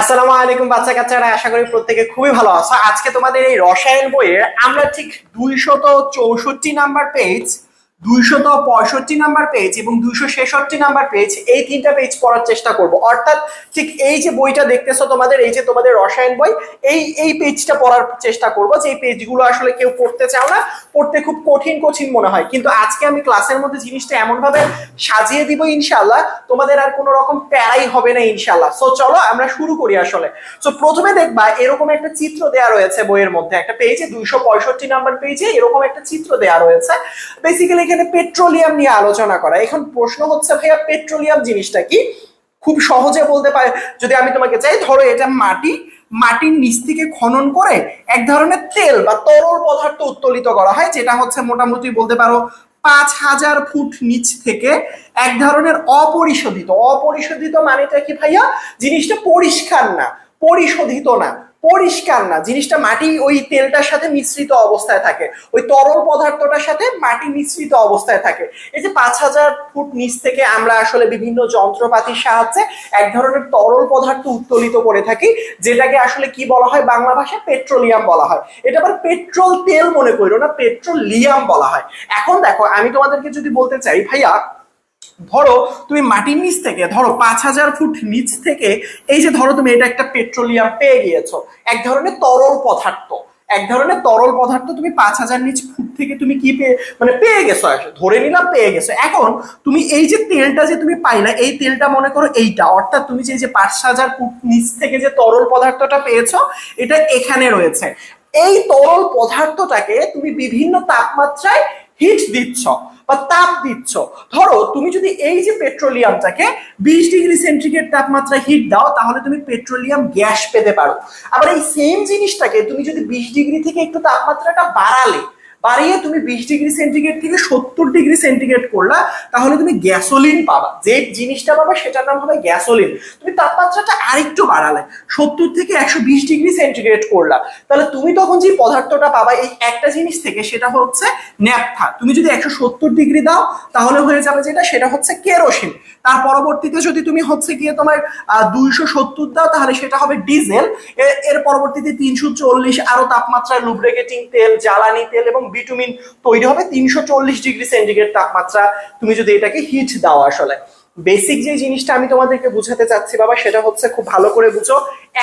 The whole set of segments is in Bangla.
আসসালামু আলাইকুম, বাচ্চা কাচ্চারা, আশা করি প্রত্যেকে খুবই ভালো আছো। আজকে তোমাদের এই রসায়ন বইয়ের আমরা ঠিক দুইশত চৌষট্টি নাম্বার পেজ দুইশত পঁয়ষট্টি নাম্বার পেজ এবং দুইশো ছেষট্টি নাম্বার পেজ এই তিনটা পেজ পড়ার চেষ্টা করব। অর্থাৎ ঠিক এই যে বইটা দেখতেছো তোমাদের, এই যে তোমাদের রসায়ন বই, এই এই পেজটা পড়ার চেষ্টা করব যে এই পেজগুলো আসলে কেউ পড়তে চাও না, পড়তে খুব কঠিন কঠিন মনে হয়। কিন্তু আজকে আমি ক্লাসের মধ্যে জিনিসটা এমন ভাবে সাজিয়ে দিব ইনশাল্লাহ তোমাদের আর কোনো রকম প্যারাই হবে না ইনশাল্লাহ সো চলো আমরা শুরু করি আসলে। সো প্রথমে দেখবা এরকম একটা চিত্র দেয়া রয়েছে বইয়ের মধ্যে। একটা পেজে দুইশো পঁয়ষট্টি নাম্বার পেজে এরকম একটা চিত্র দেয়া রয়েছে। বেসিক্যালি এখানে পেট্রোলিয়াম নিয়ে আলোচনা করা। এখন প্রশ্ন হচ্ছে, ভাইয়া, পেট্রোলিয়াম জিনিসটা কি? খুব সহজে বলতে পারে, যদি আমি তোমাকে চাই, ধরো এটা মাটি, মাটির নিচ থেকে খনন করে এক ধরনের তেল বা তরল পদার্থ উত্তোলিত করা হয়, যেটা হচ্ছে মোটামুটি বলতে পারো পাঁচ হাজার ফুট নিচ থেকে এক ধরনের অপরিশোধিত। অপরিশোধিত মানেটা কি ভাইয়া? জিনিসটা পরিষ্কার না, পরিশোধিত না। পরিষ্কার না। জিনিসটা মাটি ওই তেলটার সাথে মিশ্রিত অবস্থায় থাকে। ওই তরল পদার্থটার সাথে মাটি মিশ্রিত অবস্থায় থাকে। এই যে পাঁচ হাজার ফুট নিচ থেকে আমরা আসলে বিভিন্ন যন্ত্রপাতির সাহায্যে এক ধরনের তরল পদার্থ উত্তোলিত করে থাকি, যেটাকে আসলে কি বলা হয় বাংলা ভাষায় পেট্রোলিয়াম বলা হয়। এটা আবার পেট্রোল তেল মনে করো না, পেট্রোলিয়াম বলা হয়। এখন দেখো, আমি তোমাদেরকে যদি বলতে চাই, ভাইয়া ধরো তুমি মাটির নিচ থেকে, ধরো পাঁচ হাজার ফুট নিচ থেকে, এই যে ধরো তুমি এটা একটা পেট্রোলিয়াম পেয়ে গিয়েছো, এক ধরনের তরল পদার্থ, এক ধরনের তরল পদার্থ তুমি পাঁচ হাজার নিচ ফুট থেকে তুমি কি পেয়ে মানে পেয়ে গেছো ধরে নিলাম পেয়ে গেছো। এখন তুমি এই যে তেলটা যে তুমি পাইলা, এই তেলটা মনে করো এইটা, অর্থাৎ তুমি যে পাঁচ হাজার ফুট নিচ থেকে যে তরল পদার্থটা পেয়েছ, এটা এখানে রয়েছে। এই তরল পদার্থটাকে তুমি বিভিন্ন তাপমাত্রায় হিট দিচ্ছ। বা তাপ দিচ্ছ। ধরো তুমি যদি এই যে পেট্রোলিয়ামটাকে বিশ ডিগ্রি সেন্টিগ্রেড তাপমাত্রা হিট দাও, তাহলে তুমি পেট্রোলিয়াম গ্যাস পেতে পারো। আবার এই সেম জিনিসটাকে তুমি যদি বিশ ডিগ্রি থেকে একটু তাপমাত্রাটা বাড়ালে বাড়িয়ে তুমি বিশ ডিগ্রি সেন্টিগ্রেড থেকে সত্তর ডিগ্রি সেন্টিগ্রেড করলা, তাহলে তুমি গ্যাসোলিন পাবা। যে জিনিসটা পাবা সেটার নাম হবে গ্যাসোলিন তুমি তাপমাত্রাটা আরেকটু বাড়ালে। সত্তর থেকে একশো বিশ ডিগ্রি সেন্টিগ্রেড করলা। তাহলে তুমি তখন যে পদার্থটা পাবা, এই একটা জিনিস থেকে সেটা হচ্ছে ন্যাপথা। তুমি যদি একশো সত্তর ডিগ্রি দাও, তাহলে হয়ে যাবে যেটা, সেটা হচ্ছে কেরোসিন। তার পরবর্তীতে যদি তুমি হচ্ছে গিয়ে তোমার দুইশো সত্তর দাও, তাহলে সেটা হবে ডিজেল। এর পরবর্তীতে তিনশো চল্লিশ আরও তাপমাত্রায় লুব্রিকেটিং তেল, জ্বালানি তেল এবং বিটুমিন তৈরি হবে তিনশো চল্লিশ ডিগ্রি সেন্টিগ্রেড তাপমাত্রা। তুমি যদি এটাকে হিট দাও আসলে। বেসিক যে জিনিসটা আমি তোমাদেরকে বুঝাতে চাচ্ছি বাবা, সেটা হচ্ছে খুব ভালো করে বুঝো।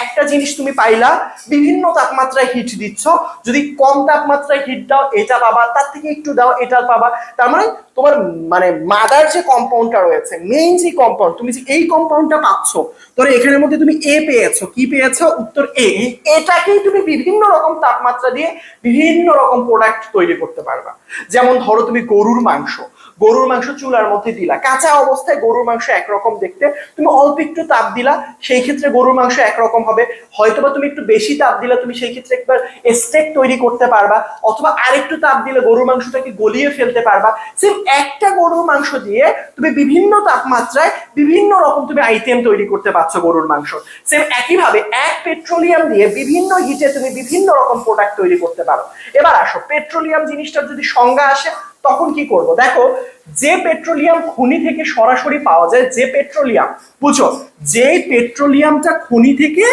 একটা জিনিস তুমি পাইলা, বিভিন্ন তাপমাত্রায় হিট দিচ্ছ। যদি কম তাপমাত্রায় হিট দাও, এটা পাবা, তার থেকে একটু দাও এটা পাবা। তার মানে তোমার মানে মাদার যে কম্পাউন্ডটা রয়েছে মেইন যে কম্পাউন্ড তুমি যে এই কম্পাউন্ডটা পাচ্ছ, ধরো এখানের মধ্যে তুমি এ পেয়েছ, কি পেয়েছ? উত্তর এ এটাকেই তুমি বিভিন্ন রকম তাপমাত্রা দিয়ে বিভিন্ন রকম প্রোডাক্ট তৈরি করতে পারবা। যেমন ধরো তুমি গরুর মাংস গরুর মাংস চুলার মধ্যে দিলা। কাঁচা অবস্থায় গরুর মাংস একরকম দেখতে। তুমি অল্প একটু তাপ দিলা, সেই ক্ষেত্রে গরুর মাংস একরকম হবে। হয়তোবা তুমি একটু বেশি তাপ দিলা, তুমি সেই ক্ষেত্রে একবার স্টেক তৈরি করতে পারবা। অথবা আরেকটু তাপ দিলে গরুর মাংসটাকে গলিয়ে ফেলতে পারবা। সেম একটা গরুর মাংস দিয়ে তুমি বিভিন্ন তাপমাত্রায় বিভিন্ন রকম তুমি আইটেম তৈরি করতে পারছ গরুর মাংস। সেম একইভাবে এক পেট্রোলিয়াম দিয়ে বিভিন্ন হিটে তুমি বিভিন্ন রকম প্রোডাক্ট তৈরি করতে পারো। এবার আসো পেট্রোলিয়াম জিনিসটার যদি সংজ্ঞা আসে তখন কি করব? দেখো, যে পেট্রোলিয়াম খনি থেকে সরাসরি পাওয়া যায়, যে পেট্রোলিয়াম বুঝো যে পেট্রোলিয়ামটা খনি থেকে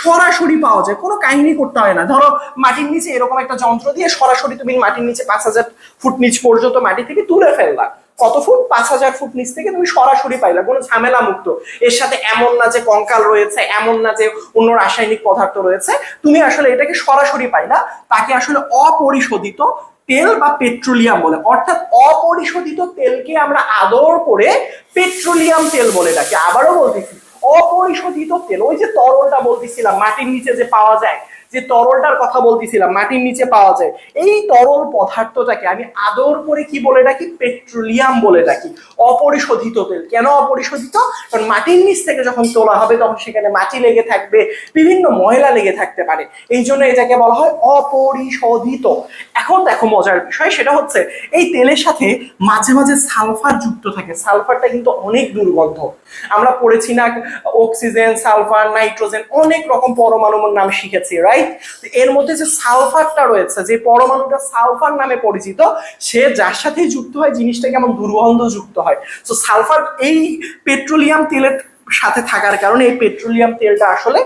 সরাসরি পাওয়া যায়, কোনো কাহিনী করতে হয় না। ধরো, মাটির নিচে এরকম একটা যন্ত্র দিয়ে সরাসরি তুমি মাটির নিচে পাঁচ হাজার ফুট নিচ পর্যন্ত মাটি থেকে তুলে ফেললা। কত ফুট? পাঁচ হাজার ফুট নিচ থেকে তুমি সরাসরি পাইলা, কোনো ঝামেলা মুক্ত। এর সাথে এমন না যে কঙ্কাল রয়েছে, এমন না যে অন্য রাসায়নিক পদার্থ রয়েছে। তুমি আসলে এটাকে সরাসরি পাইলা, তাকে আসলে অপরিশোধিত তেল বা পেট্রোলিয়াম বলে, অর্থাৎ অপরিশোধিত তেলকে আমরা আদর করে পেট্রোলিয়াম তেল বলে ডাকি। আবারও বলতেছি, অপরিশোধিত তেল, ওই যে তরলটা বলতেছিলাম, মাটির নিচে যে পাওয়া যায় যে তরলটার কথা বলতেছিলাম, মাটির নিচে পাওয়া যায়, এই তরল পদার্থটাকে আমি আদর করে কি বলে ডাকি? পেট্রোলিয়াম বলে ডাকি। অপরিশোধিত তেল। কেন অপরিশোধিত? কারণ মাটির নিচ থেকে যখন তোলা হবে, তখন সেখানে মাটি লেগে থাকবে, বিভিন্ন ময়লা লেগে থাকতে পারে। এই জন্য এটাকে বলা হয় অপরিশোধিত। এখন দেখো মজার বিষয়, সেটা হচ্ছে এই তেলের সাথে মাঝে মাঝে সালফার যুক্ত থাকে। সালফারটা কিন্তু অনেক দুর্গন্ধ। আমরা পড়েছি না, অক্সিজেন, সালফার, নাইট্রোজেন, অনেক রকম পরমাণুর নাম শিখেছি রাইট এর মধ্যে যে সালফারটা রয়েছে, যে পরমাণুটা সালফার নামে পরিচিত, সে যার সাথে যুক্ত হয়, জিনিসটা কেমন দুর্গন্ধ যুক্ত হয়। তো সালফার এই পেট্রোলিয়াম তেলের সাথে থাকার কারণে এই পেট্রোলিয়াম তেলটা আসলে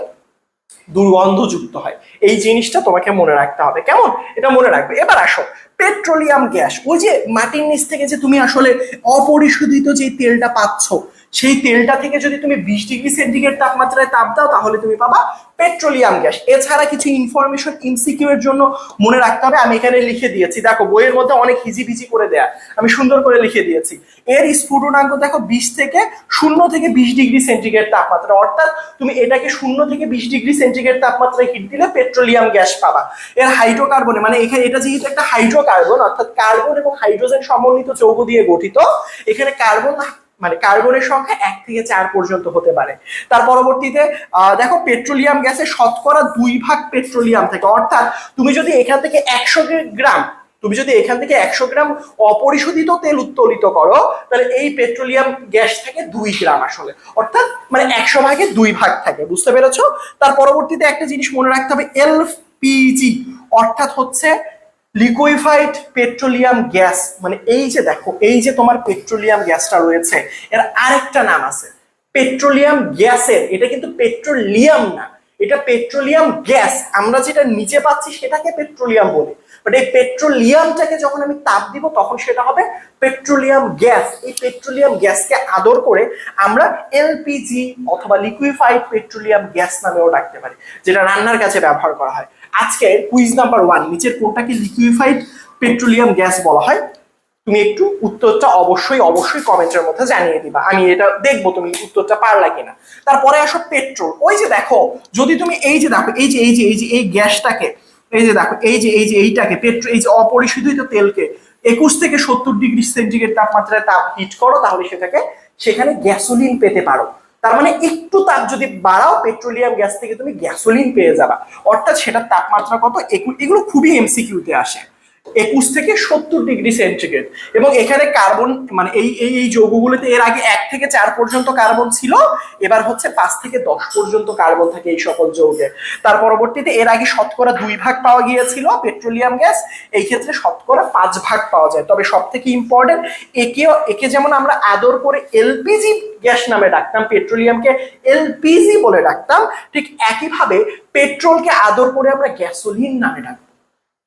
দুর্গন্ধযুক্ত হয়। এই জিনিসটা তোমাকে মনে রাখতে হবে। কেমন? এটা মনে রাখবে। এবার আসো, পেট্রোলিয়াম গ্যাস। ওই যে মাটির নিচ থেকে যে তুমি আসলে অপরিশোধিত যে তেলটা পাচ্ছ সেই তেলটা থেকে যদি তুমি বিশ ডিগ্রি সেন্টিগ্রেড তাপমাত্রায় তাপ দাও, তাহলে তুমি পাবা পেট্রোলিয়াম গ্যাস। এছাড়া কিছু ইনফরমেশন ইনসিকিউ এর জন্য মনে রাখতে হবে। আমি এখানে লিখে দিয়েছি। দেখো, বইয়ের মধ্যে অনেক হিজিবিজি করে দেয়া। আমি সুন্দর করে লিখে দিয়েছি। এর স্ফুটনাঙ্ক দেখো বিশ থেকে শূন্য থেকে বিশ ডিগ্রি সেন্টিগ্রেড তাপমাত্রা। অর্থাৎ তুমি এটাকে শূন্য থেকে বিশ ডিগ্রি সেন্টিগ্রেড তাপমাত্রায় হিট দিলে পেট্রোলিয়াম গ্যাস পাবা। এর হাইড্রোকার্বনে মানে এখানে এটা যেহেতু একটা হাইড্রোকার্বন অর্থাৎ কার্বন এবং হাইড্রোজেন সমন্বিত যৌগ দিয়ে গঠিত, এখানে কার্বন মানে কার্বনের সংখ্যা এক থেকে চার পর্যন্ত হতে পারে। তার পরবর্তীতে দেখো পেট্রোলিয়াম গ্যাসে শতকরা দুই ভাগ পেট্রোলিয়াম থাকে। অর্থাৎ তুমি যদি এখান থেকে একশো গ্রাম, তুমি যদি এখান থেকে একশো গ্রাম অপরিশোধিত তেল উত্তোলিত করো, তাহলে এই পেট্রোলিয়াম গ্যাস থাকে দুই গ্রাম আসলে। অর্থাৎ মানে একশো ভাগে দুই ভাগ থাকে, বুঝতে পেরেছ? তার পরবর্তীতে একটা জিনিস মনে রাখতে হবে এলপিজি অর্থাৎ হচ্ছে লিকুইফাইড পেট্রোলিয়াম গ্যাস মানে এই যে দেখো, এই যে তোমার পেট্রোলিয়াম গ্যাসটা রয়েছে, এর আরেকটা নাম আছে। পেট্রোলিয়াম গ্যাসের, এটা কিন্তু পেট্রোলিয়াম না, এটা পেট্রোলিয়াম গ্যাস। আমরা যেটা নিচে পাচ্ছি সেটাকে পেট্রোলিয়াম বলি। বাট এই পেট্রোলিয়ামটাকে যখন আমি তাপ দিব, তখন সেটা হবে পেট্রোলিয়াম গ্যাস। এই পেট্রোলিয়াম গ্যাসকে আদর করে আমরা এলপিজি অথবা লিকুইফাইড পেট্রোলিয়াম গ্যাস নামেও ডাকতে পারি, যেটা রান্নার কাছে ব্যবহার করা হয়। আজকে কুইজ নাম্বার ওয়ান নিচের কোনটাকে লিকুইফাইড পেট্রোলিয়াম গ্যাস বলা হয়। তুমি একটু উত্তরটা অবশ্যই অবশ্যই কমেন্টের মধ্যে জানিয়ে দিবা। আমি এটা দেখব তুমি উত্তরটা পারলা কিনা। তারপরে আসো পেট্রোল ওই যে দেখো, যদি তুমি এই যে দেখো, এই যে এই যে এই যে, এই গ্যাসটাকে, এই যে দেখো, এই যে এই যে, এইটাকে পেট্রোল এই যে অপরিশোধিত তেলকে একুশ থেকে সত্তর ডিগ্রি সেন্টিগ্রেড তাপমাত্রায় তাপ হিট করো, তাহলে সেটাকে, সেখানে গ্যাসোলিন পেতে পারো। তার মানে একটু তাপ যদি বাড়াও পেট্রোলিয়াম গ্যাস থেকে তুমি গ্যাসোলিন পেয়ে যাবা। অর্থাৎ সেটার তাপমাত্রা কত? এগুলো খুবই এমসিকিউতে আসে। একুশ থেকে সত্তর ডিগ্রি সেন্টিগ্রেড। এবং এখানে কার্বন মানে এই এই এই যৌগগুলোতে এর আগে এক থেকে চার পর্যন্ত কার্বন ছিল, এবার হচ্ছে পাঁচ থেকে দশ পর্যন্ত কার্বন থাকে এই সকল যৌগে। তার পরবর্তীতে এর আগে শতকরা দুই ভাগ পাওয়া গিয়েছিল, পেট্রোলিয়াম গ্যাস, এই ক্ষেত্রে শতকরা পাঁচ ভাগ পাওয়া যায়। তবে সব থেকে ইম্পর্টেন্ট একে একে যেমন আমরা আদর করে এলপিজি গ্যাস নামে ডাকতাম, পেট্রোলিয়ামকে এলপিজি বলে ডাকতাম, ঠিক একইভাবে পেট্রোলকে আদর করে আমরা গ্যাসোলিন নামে ডাকতাম।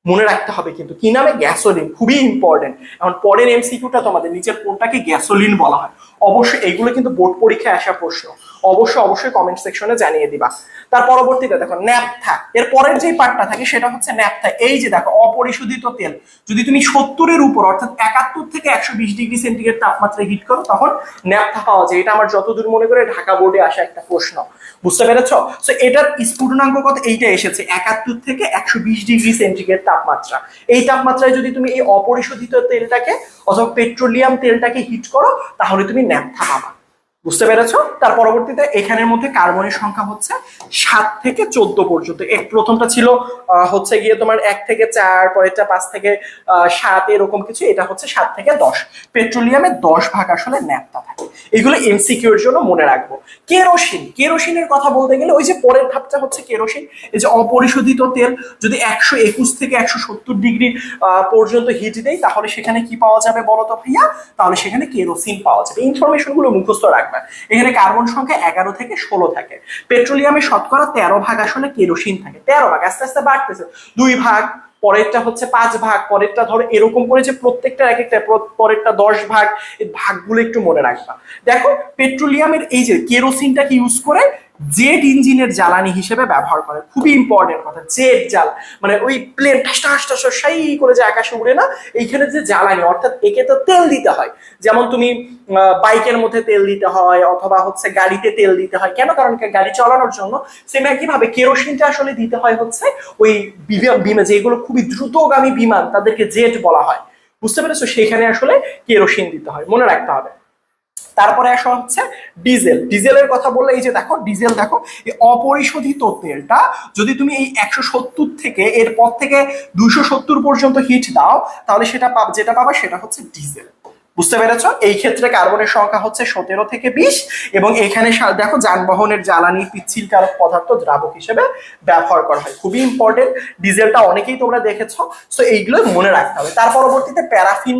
মনে রাখতে হবে কিন্তু কি নামে গ্যাসোলিন খুবই ইম্পর্টেন্ট এখন পরের এমসিকিউটা তোমাদের নিচের কোনটাকে গ্যাসোলিন বলা হয়? অবশ্যই এগুলো কিন্তু বোর্ড পরীক্ষায় আসা প্রশ্ন। অবশ্যই অবশ্যই কমেন্ট সেকশনে জানিয়ে দিবা। তার পরবর্তীতে দেখো, ন্যাপথা। এর পরের যে পার্টটা থাকে, সেটা হচ্ছে ন্যাপথা। এই যে দেখো, অপরিশোধিত তেল। যদি তুমি সত্তরের উপর, অর্থাৎ একাত্তর থেকে একশো বিশ ডিগ্রি সেন্টিগ্রেড তাপমাত্রায় হিট করো, তখন ন্যাপথা পাওয়া যায়। এটা আমার যতদূর মনে করে ঢাকা বোর্ডে আসা একটা প্রশ্ন। বুঝতে পেরেছ? সো এটার স্ফুটনাঙ্ক কত এইটা এসেছে, একাত্তর থেকে একশো বিশ ডিগ্রি সেন্টিগ্রেড তাপমাত্রা। এই তাপমাত্রায় যদি তুমি এই অপরিশোধিত তেলটাকে, অথবা পেট্রোলিয়াম তেলটাকে হিট করো, তাহলে তুমি ন্যাপথা পাবা। বুঝতে পেরেছ? তার পরবর্তীতে এখানের মধ্যে কার্বনের সংখ্যা হচ্ছে সাত থেকে চোদ্দ পর্যন্ত। এক প্রথমটা ছিল হচ্ছে গিয়ে তোমার এক থেকে চার, পরেরটা পাঁচ থেকে সাত, এরকম কিছু, এটা হচ্ছে সাত থেকে দশ। পেট্রোলিয়ামে দশ ভাগ আসলে ন্যাপটা থাকে। এগুলো এমসিকিউর জন্য মনে রাখব। কেরোসিন, কেরোসিনের কথা বলতে গেলে ওই যে পরের ধাপটা হচ্ছে কেরোসিন। এই যে অপরিশোধিত তেল, যদি একশো একুশ থেকে একশো সত্তর ডিগ্রি পর্যন্ত হিট দেয় তাহলে সেখানে কি পাওয়া যাবে বলো তো ভাইয়া? তাহলে সেখানে কেরোসিন পাওয়া যাবে। ইনফরমেশনগুলো মুখস্থ রাখবে। এখানে কার্বন সংখ্যা এগারো থেকে ষোলো থাকে। পেট্রোলিয়ামে শতকরা তেরো ভাগ আসলে কেরোসিন থাকে। তেরো ভাগ, আস্তে আস্তে বাড়তেছে। দুই ভাগ, পরেরটা হচ্ছে পাঁচ ভাগ, পরেরটা ধরো এরকম করে যে প্রত্যেকটা এক একটা পরেরটা দশ ভাগ ভাগগুলো একটু মনে রাখবা। দেখো, পেট্রোলিয়ামের এই যে কেরোসিনটাকে ইউজ করে জেট ইঞ্জিনের জ্বালানি হিসেবে ব্যবহার করে। খুবই ইম্পর্টেন্ট কথা জেট জ্বাল মানে ওই প্লেন করে যে আকাশে উড়ে না, এইখানে যে জ্বালানি, অর্থাৎ একে তো তেল দিতে হয়। যেমন তুমি বাইকের মধ্যে তেল দিতে হয়, অথবা হচ্ছে গাড়িতে তেল দিতে হয়। কেন? কারণ গাড়ি চালানোর জন্য সেম একইভাবে কেরোসিনটা আসলে দিতে হয় হচ্ছে ওই বিমা যেগুলো খুবই দ্রুতগামী বিমান, তাদেরকে জেট বলা হয়। বুঝতে পেরেছ? সেখানে আসলে কেরোসিন দিতে হয়। মনে রাখতে হবে। তারপরে আসা হচ্ছে ডিজেল। ডিজেলের কথা বললে এই যে দেখো, ডিজেল দেখো, এই অপরিশোধিত তেলটা যদি তুমি এই একশো সত্তর থেকে এরপর থেকে দুইশো সত্তর পর্যন্ত হিট দাও, তাহলে সেটা পাব, যেটা পাবা সেটা হচ্ছে ডিজেল। বুঝতে পেরেছ? এই ক্ষেত্রে কার্বনের সংখ্যা হচ্ছে সতেরো থেকে বিশ, এবং এখানে দেখো যানবাহনের জ্বালানি পিচ্ছিল কারক পদার্থ, দ্রাবক হিসেবে ব্যবহার করা হয়। খুবই ইম্পর্টেন্ট ডিজেলটা অনেকেই তোমরা দেখেছ। সো এইগুলো মনে রাখতে হবে। তার পরবর্তীতে প্যারাফিন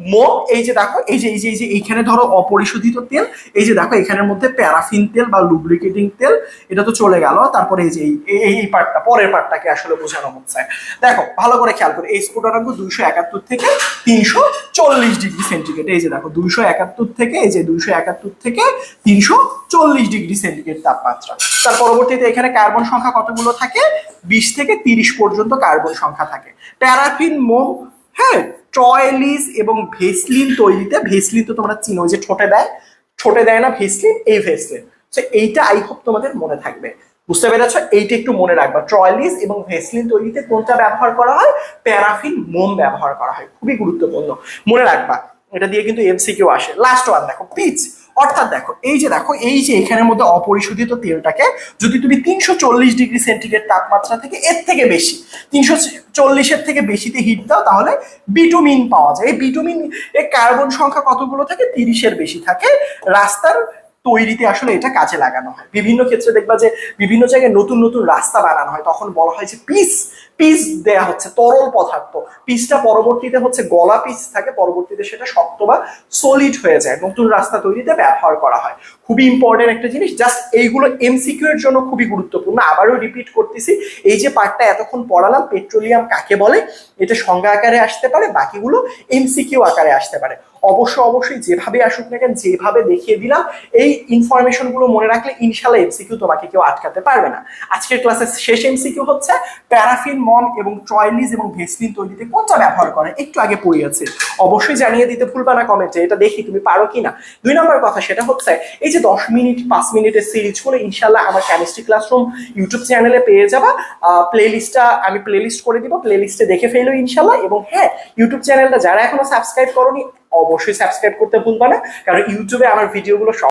মোম এই যে দেখো, এই যে এই যে এই যে, এইখানে ধরো অপরিশোধিত তেল, এই যে দেখো, এখানের মধ্যে প্যারাফিন তেল বা লুব্রিকেটিং তেল, এটা তো চলে গেল। তারপরে এই যে, এই- এই পার্টটা পরের পার্টটাকে আসলে বোঝানো হচ্ছে। দেখো, ভালো করে খেয়াল করো, এই স্ফুটনাঙ্ক দুইশো একাত্তর থেকে তিনশো চল্লিশ ডিগ্রি সেন্টিগ্রেড, এই যে দেখো, দুইশো একাত্তর থেকে, এই যে দুইশো একাত্তর থেকে তিনশো চল্লিশ ডিগ্রি সেন্টিগ্রেড তাপমাত্রা। তার পরবর্তীতে এখানে কার্বন সংখ্যা কতগুলো থাকে? বিশ থেকে তিরিশ পর্যন্ত কার্বন সংখ্যা থাকে। প্যারাফিন মোম হ্যাঁ ট্রয়েলিস এবং ভেসলিন তৈরিতে, ভেসলিন তো তোমরা চিনো যে ছোটে দেয় ছোটে দেয় না ভেসলিন, এই ভেসলিন। তো এইটা আই হোপ তোমাদের মনে থাকবে। বুঝতে পেরেছ? এইটা একটু মনে রাখবা। ট্রয়েলিস এবং ভেসলিন তৈরিতে কোনটা ব্যবহার করা হয়? প্যারাফিন মোম ব্যবহার করা হয়। খুবই গুরুত্বপূর্ণ। মনে রাখবা, এটা দিয়ে কিন্তু এমসিকিউ আসে। লাস্ট ওয়ান দেখো, পিচ। অর্থাৎ দেখো, এই যে দেখো, এই যে এখানের মধ্যে অপরিশোধিত তেলটাকে যদি তুমি তিনশো চল্লিশ ডিগ্রি সেন্টিগ্রেড তাপমাত্রা থেকে এর থেকে বেশি, তিনশো চল্লিশের থেকে বেশিতে হিট দাও, তাহলে বিটুমিন পাওয়া যায়। এই বিটুমিন এর কার্বন সংখ্যা কতগুলো থাকে? তিরিশের বেশি থাকে। রাস্তার তৈরিতে আসলে এটা কাজে লাগানো হয়। বিভিন্ন ক্ষেত্রে দেখবা যে বিভিন্ন জায়গায় নতুন নতুন রাস্তা বানানো হয়। তখন বলা হয় যে পিস পিস দেয়া হচ্ছে, তরল পদার্থ। পিসটা পরবর্তীতে হচ্ছে গলা পিস থাকে, পরবর্তীতে সেটা শক্ত বা সলিড হয়ে যায়। নতুন রাস্তা তৈরিতে ব্যবহার করা হয়। খুবই ইম্পর্টেন্ট একটা জিনিস জাস্ট এইগুলো এমসিকিউ এর জন্য খুবই গুরুত্বপূর্ণ। আবারও রিপিট করতেছি, এই যে পার্টটা এতক্ষণ পড়ালাম পেট্রোলিয়াম কাকে বলে? এটা সংজ্ঞা আকারে আসতে পারে, বাকিগুলো এমসিকিউ আকারে আসতে পারে। অবশ্য অবশ্যই যেভাবে আসুক না কেন, যেভাবে দেখিয়ে দিলাম, এই ইনফরমেশনগুলো মনে রাখলে ইনশাল্লাহ এমসিকিউ তোমাকে কেউ আটকাতে পারবে না। আজকের ক্লাসের শেষ এমসিকিউ হচ্ছে প্যারাফিন মম এবং ট্রয়লিজ এবং ভেসলিন তৈরিতে কোনটা ব্যবহার করে? একটু আগে পড়িয়েছে। অবশ্যই জানিয়ে দিতে ভুলবা না কমেন্টে এটা দেখি তুমি পারো কিনা। দুই নম্বর কথা সেটা হচ্ছে, এই যে দশ মিনিট, পাঁচ মিনিটের সিরিজগুলো ইনশাল্লাহ আমার কেমিস্ট্রি ক্লাসরুম ইউটিউব চ্যানেলে পেয়ে যাবা। প্লে লিস্টটা আমি প্লে লিস্ট করে দিব প্লে লিস্টে দেখে ফেলো ইনশাল্লাহ। এবং হ্যাঁ ইউটিউব চ্যানেলটা যারা এখনও সাবস্ক্রাইব করনি অবশ্যই সাবস্ক্রাইব করতে ভুলবা না কারণ ইউটিউবে আমার ভিডিওগুলো